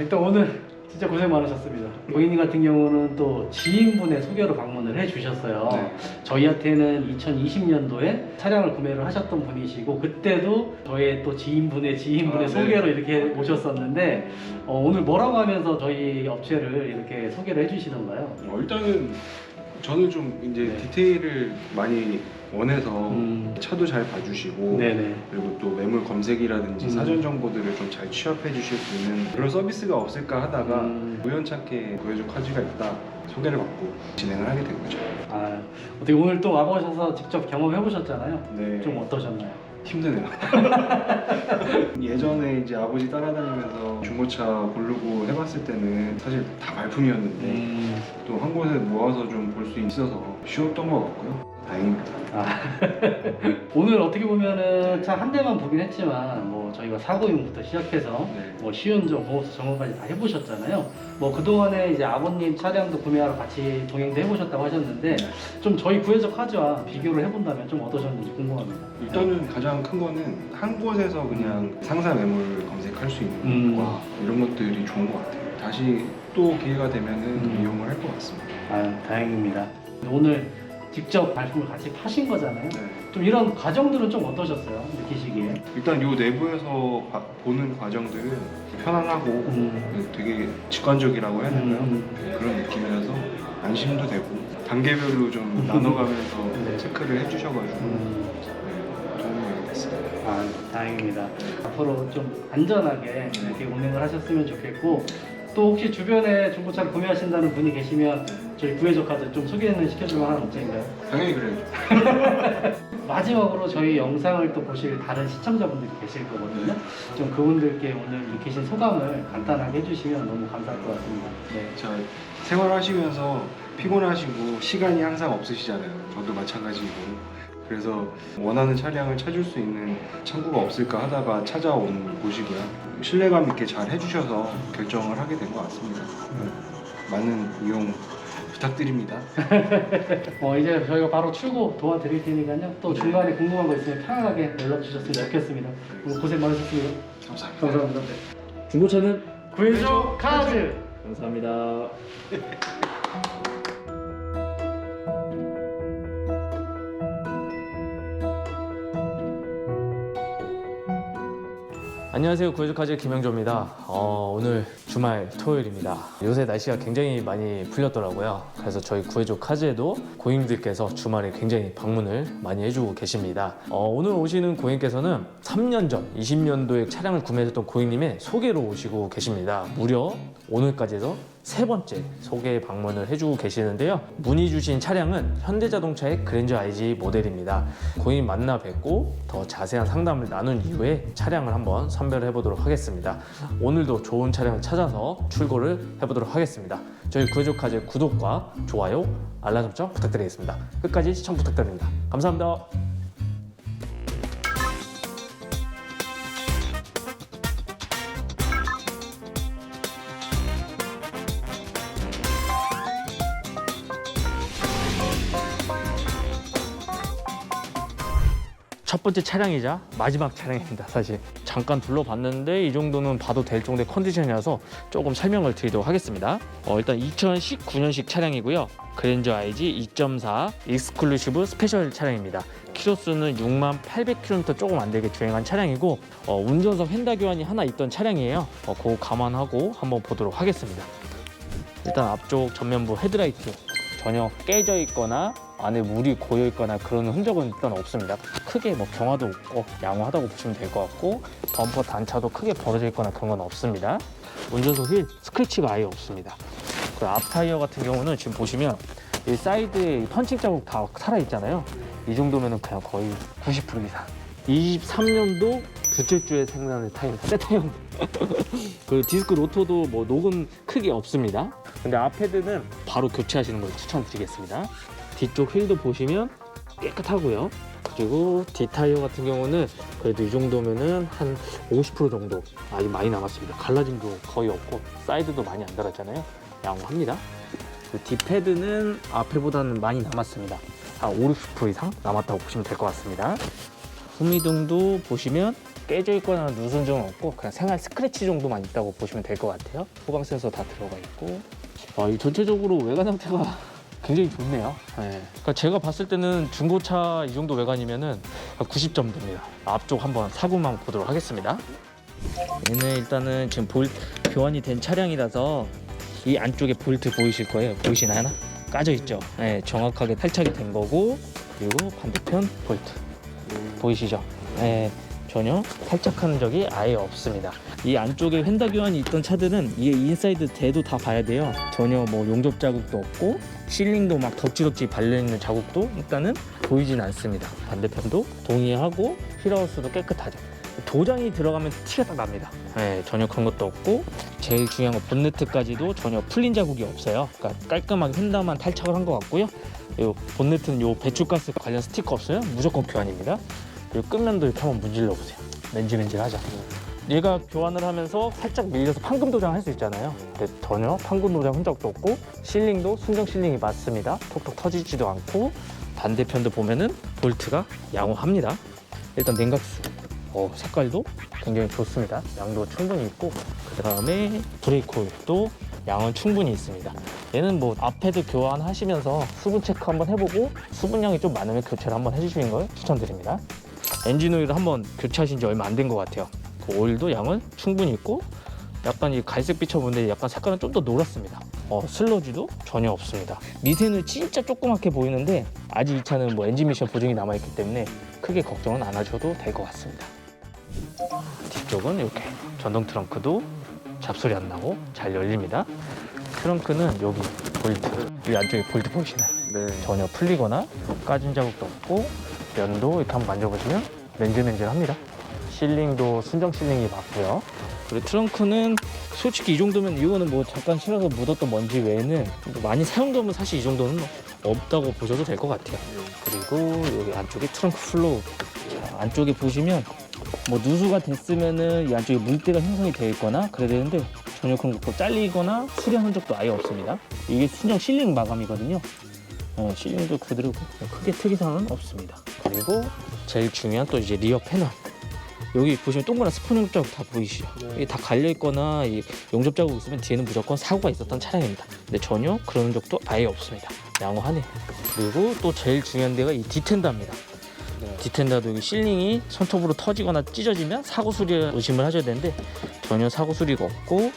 일단 오늘 진짜 고생 많으셨습니다. 고객님 같은 경우는 또 지인분의 소개로 방문을 해주셨어요. 네. 저희한테는 2020년도에 차량을 구매를 하셨던 분이시고 그때도 저의 또 지인분의 지인분의 아, 네. 소개로 이렇게 오셨었는데 어, 오늘 뭐라고 하면서 저희 업체를 이렇게 소개를 해주시던가요? 어, 일단은 저는 좀 이제 네. 디테일을 많이 원해서 음. 차도 잘 봐주시고 네네. 그리고 또 매물 검색이라든지 음. 사전 정보들을 좀 잘 취합해 주실 수 있는 그런 서비스가 없을까 하다가 음. 우연찮게 구해줄 카지가 있다 소개를 받고 진행을 하게 된 거죠. 아, 어떻게 오늘 또 와보셔서 직접 경험해 보셨잖아요. 네. 좀 어떠셨나요? 힘드네요. 예전에 이제 아버지 따라다니면서 중고차 고르고 해봤을 때는 사실 다 발품이었는데 음. 또 한 곳에 모아서 좀 볼 수 있어서 쉬웠던 것 같고요. 다행입니다. 아, 오늘 어떻게 보면은 차 한 대만 보긴 했지만 뭐 저희가 사고용부터 시작해서 네. 뭐 시운전, 보호수 점검까지 다 해보셨잖아요. 뭐 그동안에 이제 아버님 차량도 구매하러 같이 동행도 해보셨다고 하셨는데 네. 좀 저희 구해적 카즈와 비교를 해본다면 좀 어떠셨는지 궁금합니다. 일단은 가장 큰 거는 한 곳에서 그냥 상사 매물 검색할 수 있는 음. 것과 이런 것들이 좋은 것 같아요. 다시 또 기회가 되면은 음. 이용을 할 것 같습니다. 아, 다행입니다. 오늘 직접 발품을 같이 파신 거잖아요. 네. 좀 이런 과정들은 좀 어떠셨어요? 느끼시기에? 일단 요 내부에서 봐- 보는 과정들은 편안하고 음. 되게 직관적이라고 해야 되나요? 음. 네, 그런 느낌이라서 안심도 되고 단계별로 좀 나눠가면서 네. 체크를 해주셔가지고 음. 네, 도움이 많이 됐습니다. 아, 다행입니다. 앞으로 좀 안전하게 이렇게 운행을 하셨으면 좋겠고 또 혹시 주변에 중고차를 구매하신다는 분이 계시면 저희 구해적 카드 좀 소개는 시켜줄 만한 업체인가요? 당연히 그래야죠. 마지막으로 저희 영상을 또 보실 다른 시청자분들이 계실 거거든요. 좀 그분들께 오늘 익히신 소감을 간단하게 해주시면 너무 감사할 것 같습니다. 네. 자 생활하시면서 피곤하시고 시간이 항상 없으시잖아요. 저도 마찬가지고. 그래서 원하는 차량을 찾을 수 있는 창구가 없을까 하다가 찾아온 곳이고요. 신뢰감 있게 잘 해주셔서 결정을 하게 된 것 같습니다. 많은 이용 부탁드립니다. 어, 이제 저희가 바로 출고 도와드릴 테니까요. 또 중간에 궁금한 거 있으면 편하게 연락 주셨으면 좋겠습니다. 오늘 고생 많으셨습니다. 감사합니다. 감사합니다. 중고차는 구해적 카드! 감사합니다. 안녕하세요. 구해주카즈 김영조입니다. 어, 오늘 주말 토요일입니다. 요새 날씨가 굉장히 많이 풀렸더라고요. 그래서 저희 구해줘 카즈에도 고객님들께서 주말에 굉장히 방문을 많이 해주고 계십니다. 어, 오늘 오시는 고객님께서는 3년 전 20년도에 차량을 구매하셨던 고객님의 소개로 오시고 계십니다. 무려 오늘까지 해서 세 번째 소개 방문을 해주고 계시는데요. 문의 주신 차량은 현대자동차의 그랜저 IG 모델입니다. 고객님 만나 뵙고 더 자세한 상담을 나눈 이후에 차량을 한번 선별해 보도록 하겠습니다. 오늘도 좋은 차량을 찾아서 출고를 해보도록 하겠습니다. 저희 구해조카즈 구독과 좋아요, 알람 설정 부탁드리겠습니다. 끝까지 시청 부탁드립니다. 감사합니다. 첫 번째 차량이자 마지막 차량입니다 사실. 잠깐 둘러봤는데 이 정도는 봐도 될 정도의 컨디션이라서 조금 설명을 드리도록 하겠습니다. 어, 일단 2019년식 차량이고요. 그랜저 IG 2.4 익스클루시브 스페셜 차량입니다. 키로수는 6만 800km 조금 안 되게 주행한 차량이고 어, 운전석 휀다 교환이 하나 있던 차량이에요. 어, 그거 감안하고 한번 보도록 하겠습니다. 일단 앞쪽 전면부 헤드라이트 전혀 깨져 있거나 안에 물이 고여 있거나 그런 흔적은 일단 없습니다. 크게 뭐 경화도 없고 양호하다고 보시면 될 것 같고 범퍼 단차도 크게 벌어져 있거나 그런 건 없습니다. 운전석 휠 스크래치가 아예 없습니다. 그 앞 타이어 같은 경우는 지금 보시면 이 사이드에 이 펀칭 자국 다 살아 있잖아요. 이 정도면은 그냥 거의 90% 이상. 23년도 둘째 주에 생산된 타이어입니다. 새 타이어. 그 디스크 로터도 뭐 녹음 크게 없습니다. 근데 앞 헤드는 바로 교체하시는 걸 추천드리겠습니다. 뒤쪽 휠도 보시면 깨끗하고요. 그리고 뒷타이어 같은 경우는 그래도 이 정도면은 한 50% 정도 아직 많이 남았습니다. 갈라짐도 거의 없고 사이드도 많이 안 달았잖아요. 양호합니다. 그 뒷패드는 앞에보다는 많이 남았습니다. 한 5, 60% 이상 남았다고 보시면 될 것 같습니다. 후미등도 보시면 깨져 있거나 누순 점은 없고 그냥 생활 스크래치 정도만 있다고 보시면 될 것 같아요. 후방 센서 다 들어가 있고 아, 이 전체적으로 외관 형태가 굉장히 좋네요. 네. 그러니까 제가 봤을 때는 중고차 이 정도 외관이면은 90점 됩니다. 앞쪽 한번 사고만 보도록 하겠습니다. 얘는 일단은 지금 볼 교환이 된 차량이라서 이 안쪽에 볼트 보이실 거예요. 보이시나요? 하나? 까져 있죠. 네, 정확하게 탈착이 된 거고 그리고 반대편 볼트 보이시죠? 네, 전혀 탈착하는 적이 아예 없습니다. 이 안쪽에 휀다 교환이 있던 차들은 이 인사이드 대도 다 봐야 돼요. 전혀 뭐 용접 자국도 없고 실링도 막 덕지덕지 발려 있는 자국도 일단은 보이진 않습니다. 반대편도 동의하고 휠하우스도 깨끗하죠. 도장이 들어가면 티가 딱 납니다. 네, 전혀 그런 것도 없고 제일 중요한 건 본네트까지도 전혀 풀린 자국이 없어요. 그러니까 깔끔하게 휀다만 탈착을 한 것 같고요. 요 본네트는 요 배출가스 관련 스티커 없어요. 무조건 교환입니다. 그리고 끝면도 이렇게 한번 문질러 보세요. 맨질맨질하죠. 얘가 교환을 하면서 살짝 밀려서 판금 도장 할 수 있잖아요. 근데 전혀 판금 도장 흔적도 없고 실링도 순정 실링이 맞습니다. 톡톡 터지지도 않고 반대편도 보면은 볼트가 양호합니다. 일단 냉각수 어, 색깔도 굉장히 좋습니다. 양도 충분히 있고 그 다음에 브레이크 오일도 양은 충분히 있습니다. 얘는 뭐 앞에도 교환하시면서 수분 체크 한번 해보고 수분량이 좀 많으면 교체를 한번 해주시는 걸 추천드립니다. 엔진 오일을 한번 교체하신 지 얼마 안 된 것 같아요. 그 오일도 양은 충분히 있고 약간 이 갈색 비춰보는데 약간 색깔은 좀 더 노랗습니다. 어, 슬러지도 전혀 없습니다. 미세는 진짜 조그맣게 보이는데 아직 이 차는 뭐 엔진 미션 보증이 남아있기 때문에 크게 걱정은 안 하셔도 될 것 같습니다. 뒤쪽은 이렇게 전동 트렁크도 잡소리 안 나고 잘 열립니다. 트렁크는 여기 볼트, 이 안쪽에 볼트 보이시나요? 네. 전혀 풀리거나 까진 자국도 없고 면도 이렇게 한번 만져보시면 맨질맨질합니다. 실링도 순정 실링이 맞고요. 그리고 트렁크는 솔직히 이 정도면 이거는 뭐 잠깐 실어서 묻었던 먼지 외에는 많이 사용되면 사실 이 정도는 없다고 보셔도 될 것 같아요. 그리고 여기 안쪽에 트렁크 플로우 자, 안쪽에 보시면 뭐 누수가 됐으면은 이 안쪽에 물때가 형성이 되어 있거나 그래야 되는데 전혀 그런 거 없고 잘리거나 수리한 흔적도 아예 없습니다. 이게 순정 실링 마감이거든요. 어, 실링도 그대로고 크게 특이사항은 없습니다. 그리고 제일 중요한 또 이제 리어 패널. 여기 보시면 동그란 스폰 용접 자국 다 보이시죠? 이게 다 갈려 있거나 이 용접 자국 있으면 뒤에는 무조건 사고가 있었던 차량입니다. 근데 전혀 그런 적도 아예 없습니다. 양호하네. 그리고 또 제일 중요한 데가 이 디텐더입니다. 네. 디텐더도 여기 실링이 손톱으로 터지거나 찢어지면 사고 수리 의심을 하셔야 되는데 전혀 사고 수리가 없고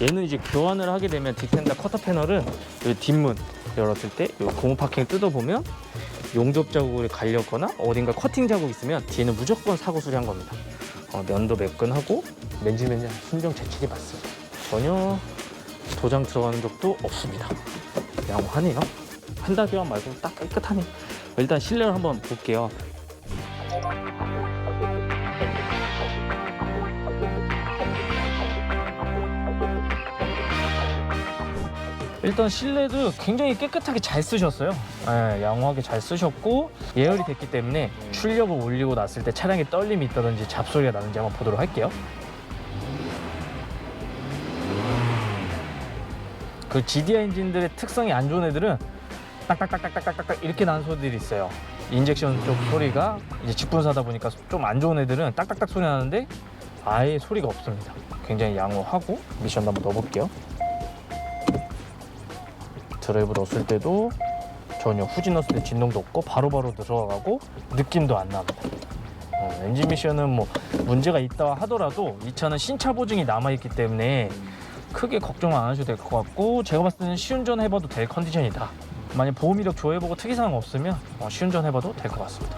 얘는 이제 교환을 하게 되면 디텐더 커터 패널은 이 뒷문 열었을 때 이 고무 파킹 뜯어 보면 용접 자국이 갈렸거나 어딘가 커팅 자국 있으면 뒤에는 무조건 사고 수리한 겁니다. 어, 면도 매끈하고 맨질맨질 순정 재질이 맞습니다. 전혀 도장 들어가는 적도 없습니다. 양호하네요. 한달 교환 말고 딱 깨끗하네. 일단 실내를 한번 볼게요. 일단 실내도 굉장히 깨끗하게 잘 쓰셨어요. 예, 양호하게 잘 쓰셨고 예열이 됐기 때문에 출력을 올리고 났을 때 차량에 떨림이 있다든지 잡소리가 나는지 한번 보도록 할게요. 그 GDI 엔진들의 특성이 안 좋은 애들은 딱딱딱딱딱딱딱 이렇게 나는 소리들이 있어요. 인젝션 쪽 소리가 이제 직분사다 보니까 좀 안 좋은 애들은 딱딱딱 소리 나는데 아예 소리가 없습니다. 굉장히 양호하고 미션 한번 넣어볼게요. 드라이브 넣었을 때도 전혀 후진 넣었을 때 진동도 없고 바로 바로 들어가고 느낌도 안 납니다. 어, 엔진 미션은 뭐 문제가 있다 하더라도 이 차는 신차 보증이 남아있기 때문에 크게 걱정 안 하셔도 될 것 같고 제가 봤을 때는 시운전 해봐도 될 컨디션이다. 만약 보험 이력 조회보고 특이사항 없으면 어, 시운전 해봐도 될 것 같습니다.